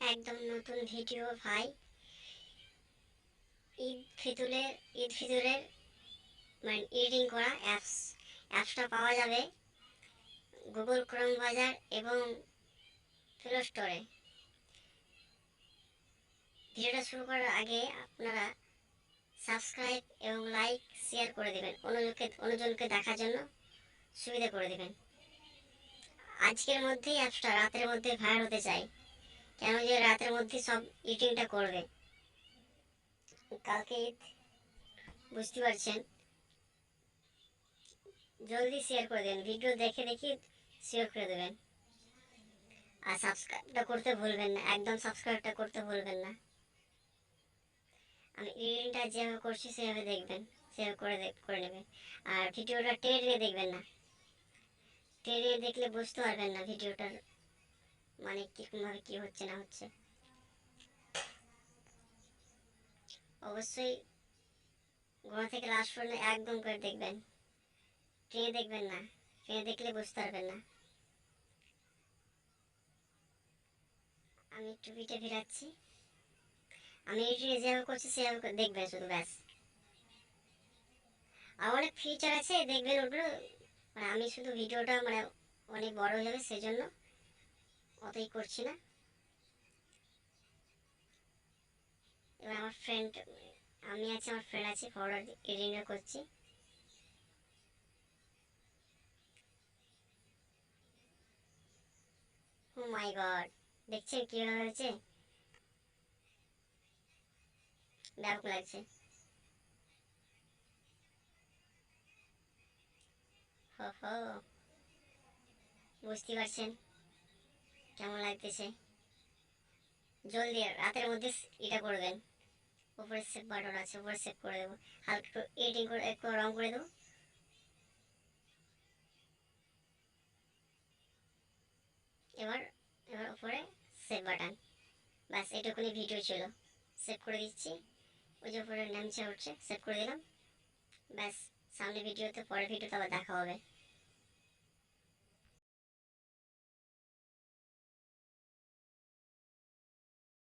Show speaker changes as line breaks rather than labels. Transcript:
একদম নতুন ভিডিও, ভাই। ঈদ ফিতুরের ঈদ ফিতুরের মানে এডিটিং করা অ্যাপস অ্যাপসটা পাওয়া যাবে গুগল ক্রোম বাজার এবং প্লে স্টোরে ভিডিওটা শুরু করার আগে আপনারা সাবস্ক্রাইব এবং লাইক শেয়ার করে দেবেন অন্যজনকে অন্যজনকে দেখার জন্য সুবিধা করে দেবেন। আজকের মধ্যেই অ্যাপসটা রাতের মধ্যে ভাইরাল হতে চাই কেন যে রাতের মধ্যে সব এডিটিংটা করবে? কালকে ঈদ বুঝতে পারছেন? জলদি শেয়ার করে দেবেন ভিডিও দেখে দেখি শেয়ার করে দেবেন। আর সাবস্ক্রাইবটা করতে ভুলবেন না, একদম সাবস্ক্রাইবটা করতে ভুলবেন না। আমি এডিটিংটা যেভাবে করছি, সেভাবে দেখবেন, সেভাবে করে করে নেবেন। আর ভিডিওটা টেনে দেখবেন না। টেনে দেখলে বুঝতে পারবেন না ভিডিওটার মানে কীরকমভাবে কী হচ্ছে না হচ্ছে। অবশ্যই গোড়া থেকে লাস্ট পর্যন্ত একদম করে দেখবেন। ট্রেনে দেখবেন না ট্রেনে দেখলে বুঝতে পারবেন না। আমি একটু পিঠে ফেরাচ্ছি। আমি এডিটে যেভাবে করছি সেভাবে দেখবেন শুধু, ব্যাস। আর অনেক ফিচার আছে, দেখবেন ওগুলো। মানে আমি শুধু ভিডিওটা মানে অনেক বড় হয়ে যাবে, সেজন্য। অতই করছি না। এবার আমার ফ্রেন্ড আমি আছি, আমার ফ্রেন্ড আছে ফরওয়ার্ড এডিটিংটা করছি। ও মাই গড দেখছেন কীভাবে হয়েছে? ব্যাপক লাগছে। হো হো বুঝতে পারছেন। কেমন লাগতেছে? জলদি রাতের মধ্যে এটা করবেন। উপরে সেভ বাটন আছে, উপরে সেভ করে দেবো। হালকা একটু এডিটিং করে, একটু রং করে দেবো। এবার এবার উপরে সেভ বাটন ব্যাস, এটুকুনি ভিডিও ছিল। সেভ করে দিচ্ছি। ওই যে উপরে নামছে উঠছে সেভ করে দিলাম। ব্যাস সামনে ভিডিওতে পরের ভিডিওতে আবার দেখা হবে।